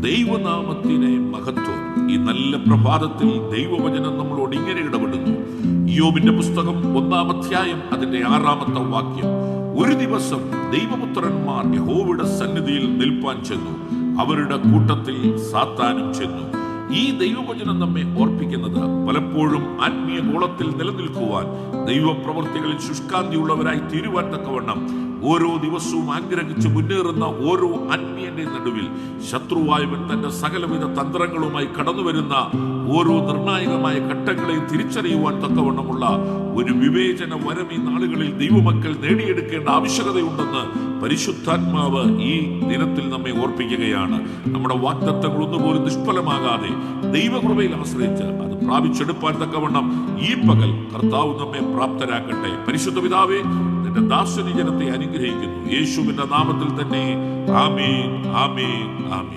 ദൈവനാമത്തിനെ മഹത്വം. ഈ നല്ല പ്രഭാതത്തിൽ ദൈവവചനം നമ്മളോട് ഇങ്ങനെ ഇടപെടുന്നു. യോബിന്റെ പുസ്തകം ഒന്നാം അധ്യായം അതിന്റെ ആറാമത്തെ വാക്യം. ഒരു ദിവസം ദൈവപുത്രന്മാർ യഹോവയുടെ സന്നിധിയിൽ നിൽപ്പാൻ ചെന്നു. അവരുടെ കൂട്ടത്തിൽ സാത്താനും ചെന്നു. ഈ ദൈവവചനം നമ്മെ ഓർപ്പിക്കുന്നത് പലപ്പോഴും ആത്മീയ ഗോളത്തിൽ നിലനിൽക്കുവാൻ ദൈവപ്രവർത്തികളിൽ ശുഷ്കാന്തിയുള്ളവരായി തീരുവാൻ തക്കവണ്ണം ഓരോ ദിവസവും ആഗ്രഹിച്ച് മുന്നേറുന്ന ഓരോ ആത്മീയന്റെ നടുവിൽ ശത്രുവായവൻ തന്റെ സകലവിധ തന്ത്രങ്ങളുമായി കടന്നു വരുന്ന ഓരോ നിർണായകമായ ഘട്ടങ്ങളെയും തിരിച്ചറിയുവാൻ തക്കവണ്ണമുള്ള ഒരു വിവേചന വരം ഈ നാളുകളിൽ ദൈവമക്കൾ നേടിയെടുക്കേണ്ട ആവശ്യകതയുണ്ടെന്ന് പരിശുദ്ധാത്മാവ് ഈ ദിനത്തിൽ നമ്മെ ഓർപ്പിക്കുകയാണ്. നമ്മുടെ വാഗ്ദത്തങ്ങൾ ഒന്നുപോലും നിഷ്ഫലമാകാതെ ദൈവകൃപയിൽ ആശ്രയിച്ച് അത് പ്രാപിച്ചെടുപ്പാൻ തക്കവണ്ണം ഈ പകൽ കർത്താവ് നമ്മെ പ്രാപ്തരാക്കട്ടെ. പരിശുദ്ധ പിതാവേ നിന്റെ ദാസനി ജനത്തെ അനുഗ്രഹിക്കുന്നു യേശുവിന്റെ നാമത്തിൽ തന്നെ. ആമീൻ ആമീൻ ആമീൻ.